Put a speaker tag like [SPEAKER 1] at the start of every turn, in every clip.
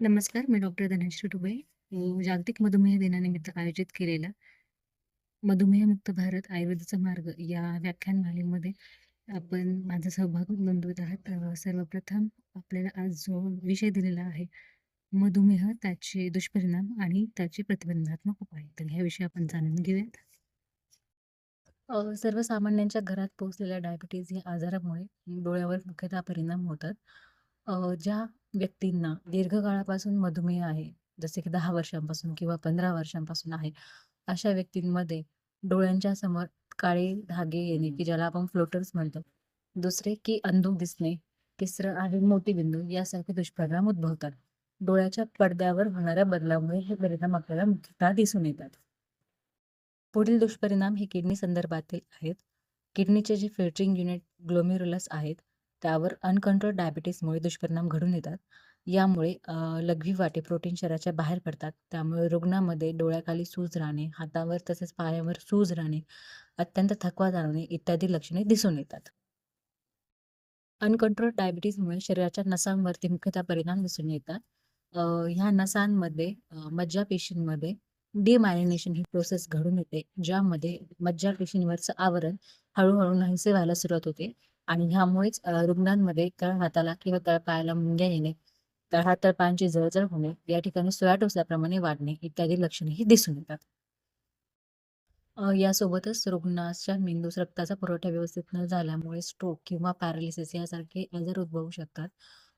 [SPEAKER 1] नमस्कार, मी डॉक्टर धनश्री डुबे. जागतिक मधुमेह दिनानिमित्त आयोजित केलेला मधुमेहमुक्त भारत आयुर्वेदाचा मार्ग या व्याख्यानमालेमध्ये आपण माझा सहभाग नोंदवत आहात. सर्वप्रथम आपल्याला आज जो विषय दिलेला आहे, मधुमेह, त्याचे दुष्परिणाम आणि त्याचे प्रतिबंधात्मक उपाय. तर ह्याविषयी आपण जाणून घेऊयात. सर्वसामान्यांच्या घरात पोहोचलेल्या डायबिटीज या आजारामुळे डोळ्यावर मुख्यतः परिणाम होतात. ज्या व्यक्तींना दीर्घकाळापासून मधुमेह आहे, जसे की 10 वर्षांपासून किंवा 15 वर्षांपासून आहे, अशा व्यक्तींमध्ये डोळ्यांच्या समोर काळे धागे येणे, की ज्याला आपण फ्लोटर्स म्हणतो. दुसरे की अंधुक दिसणे. तिसरं आहे मोतीबिंदू यासारखे दुष्परिणाम उद्भवतात. डोळ्याच्या पडद्यावर होणाऱ्या बदलामुळे हे परिणाम आपल्याला मुख्यतः दिसून येतात. पुढील दुष्परिणाम हे किडनी संदर्भातील आहेत. किडनीचे जे फिल्टरिंग युनिट ग्लोमेरुलस आहेत, त्यावर अनकंट्रोल डायबिटीसमुळे दुष्परिणाम घडून येतात. यामुळे अ, लघवी वाटे प्रोटीन शरीराच्या बाहेर पडतात. त्यामुळे रुग्णामध्ये डोळ्याखाली सूज राहणे, हातावर तसेच पायावर सूज राहणे, अत्यंत थकवा जाणवणे इत्यादी लक्षणे दिसून येतात. अनकंट्रोल डायबिटीजमुळे शरीराच्या नसांवरती मुख्यतः परिणाम दिसून येतात. अ, ह्या नसांमध्ये अ, मज्जापेशींमध्ये डिमायलिनेशन ही प्रोसेस घडून येते, ज्यामध्ये मज्जा पेशींवरचं आवरण हळूहळू नाहीसे व्हायला सुरुवात होते आणि ह्यामुळेच रुग्णांमध्ये तळ हाताला किंवा तळपायाला मुंग्या येणे, तळहात तळपायांची जळजळ होणे, या ठिकाणी सोया टोचल्याप्रमाणे वाढणे इत्यादी लक्षणेही दिसून येतात. यासोबतच रुग्णाच्या मेंदूस रक्ताचा पुरवठा व्यवस्थित न झाल्यामुळे स्ट्रोक किंवा पॅरालिसिस यासारखे आजार उद्भवू शकतात.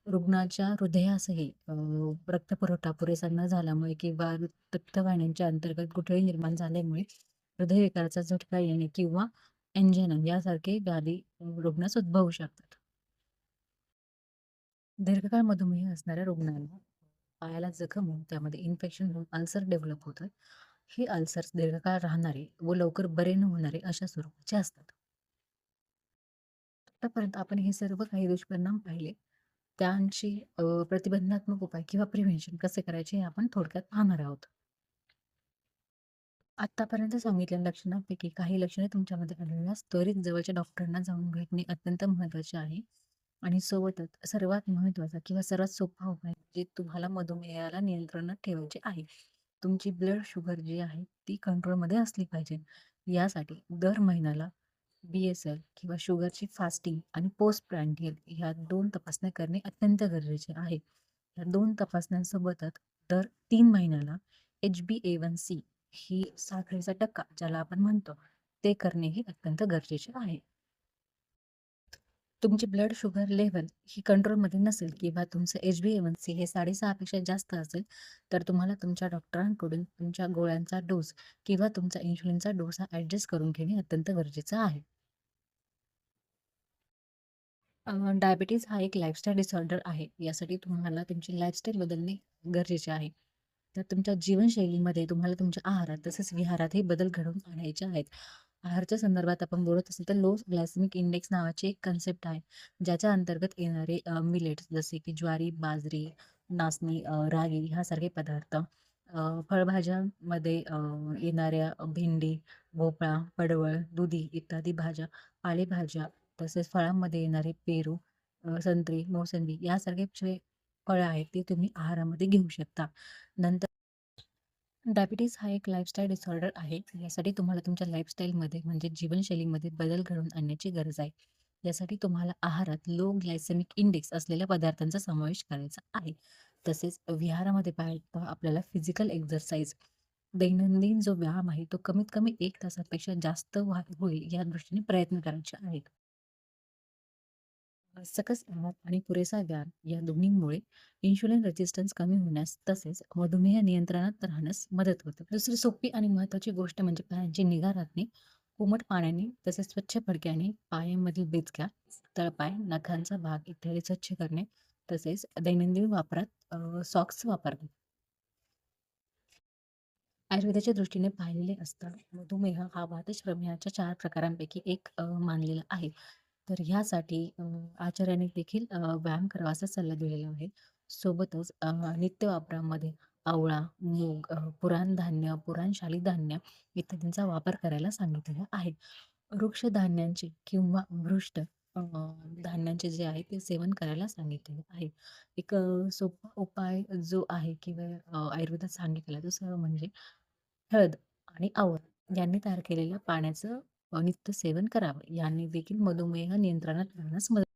[SPEAKER 1] रुग्णाच्या हृदयासही रक्तपुरवठा पुरेसा न झाल्यामुळे किंवा रक्तवाहिन्यांच्या अंतर्गत गुठळी निर्माण झाल्यामुळे हृदयविकाराचा झटका येणे किंवा एंजाइना यासारखे गादी रुग्णास उद्भवू शकतात. दीर्घकाळ मधुमेह असणाऱ्या रुग्णांना पायाला जखम होऊन त्यामध्ये इन्फेक्शन होऊन अल्सर डेव्हलप होतात. हे अल्सर्स दीर्घकाळ राहणारे व लवकर बरे न होणारे अशा स्वरूपाचे असतात. आतापर्यंत आपण हे सर्व काही दुष्परिणाम पाहिले. त्यांची अ, प्रतिबंधात्मक उपाय किंवा प्रिव्हेन्शन कसे करायचे हे आपण थोडक्यात पाहणार आहोत. आत्तापर्यंत सांगितलेल्या लक्षणांपैकी काही लक्षणे तुमच्यामध्ये आढळल्यास त्वरित जवळच्या डॉक्टरांना जाऊन भेटणे अत्यंत महत्त्वाचे आहे. आणि सोबतच सर्वात महत्त्वाचा किंवा सर्वात सोपा उपाय जे तुम्हाला मधुमेहाला नियंत्रणात ठेवायचे आहे. तुमची ब्लड शुगर जी आहे ती कंट्रोलमध्ये असली पाहिजे. यासाठी दर महिन्याला बी-एस-एल किंवा शुगरची फास्टिंग आणि पोस्ट प्रँडियल ह्या दोन तपासण्या करणे अत्यंत गरजेचे आहे. या दोन तपासण्यांसोबतच दर तीन महिन्याला एच-बी-ए-वन-सी ही साखरेचा टक्का ज्याला आपण म्हणतो, ते करणे हे अत्यंत गरजेचे आहे. तुमची ब्लड शुगर लेवल ही कंट्रोलमध्ये नसेल किंवा तुमचं एच बी एवन सी हे साडेसहापेक्षा जास्त असेल, तर तुम्हाला तुमच्या डॉक्टरांकडून तुमच्या गोळ्यांचा डोस किंवा तुमचा इन्शुलिनचा डोस हा ॲडजस्ट करून घेणे अत्यंत गरजेचं आहे. डायबिटीज हा एक लाईफस्टाईल डिसऑर्डर आहे. यासाठी तुम्हाला तुमची लाईफस्टाईल बदलणे गरजेचे आहे. तर तुमच्या जीवनशैलीमध्ये तुम्हाला तुमच्या आहारात तसेच विहारातही बदल घडवून आणायचे आहेत. आहाराच्या संदर्भात आपण बोलत असेल तर लो ग्लॅसमिक इंडेक्स नावाची एक कन्सेप्ट आहे. ज्याच्या अंतर्गत येणारे मिलेट्स जसे की ज्वारी, बाजरी, नाचणी, रागी ह्यासारखे पदार्थ, फळभाज्यांमध्ये येणाऱ्या भेंडी, भोपळा, पडवळ, दुधी इत्यादी भाज्या, पालेभाज्या तसेच फळांमध्ये येणारे पेरू, संत्री, मोसंबी यासारखे फळं आहेत ते तुम्ही आहारामध्ये घेऊ शकता. नंतर डायबिटीज हा एक लाईफस्टाईल डिसऑर्डर आहे. यासाठी तुम्हाला तुमच्या लाईफस्टाईलमध्ये म्हणजे जीवनशैलीमध्ये बदल घडवून आणण्याची गरज आहे. यासाठी तुम्हाला आहारात लो ग्लायसेमिक इंडेक्स असलेल्या पदार्थांचा समावेश करायचा आहे. तसेच विहारामध्ये पाहता आपल्याला फिजिकल एक्झरसाइज दैनंदिन जो व्यायाम आहे तो कमीत कमी एक तासापेक्षा जास्त व्हा होईल या दृष्टीने प्रयत्न करायचे आहेत. सकस आहार आणि पुरेसा व्यायाम या दोन्हीमुळे इन्शुलिन रेजिस्टन्स कमी होण्यास तसेच मधुमेह नियंत्रणात राहण्यास मदत होते. दुसरी सोपी आणि महत्वाची गोष्ट म्हणजे पायांची निगा राखणे. कोमट पाण्याने तसेच स्वच्छ फडक्याने पायांमधील बिचक्या, तळपाय, नखांचा भाग इत्यादी स्वच्छ करणे. तसेच दैनंदिन वापरात सॉक्स वापरणे. आयुर्वेदाच्या दृष्टीने पाहिलेले असता मधुमेह हा वातज-प्रमेहाच्या 4 प्रकारांपैकी एक मानलेला आहे. तर ह्यासाठी आचार्यांनी आचार्याने देखील व्यायाम करावा असा सल्ला दिलेला आहे. सोबतच नित्य वापरामध्ये आवळा, मूग, अ, पुराणधान्य, पुराणशालीधान्य इत्यादींचा वापर करायला सांगितलेला आहे. वृक्ष धान्यांचे किंवा वृष्ट धान्यांचे जे आहे ते सेवन करायला सांगितलेले आहे. एक सोपा उपाय जो आहे किंवा आयुर्वेदात सांगितलेला तो म्हणजे हळद आणि आवळ यांनी तयार केलेल्या पाण्याचं नित्य सेवन करावं. याने देखील मधुमेह नियंत्रणात राहण्यास मदत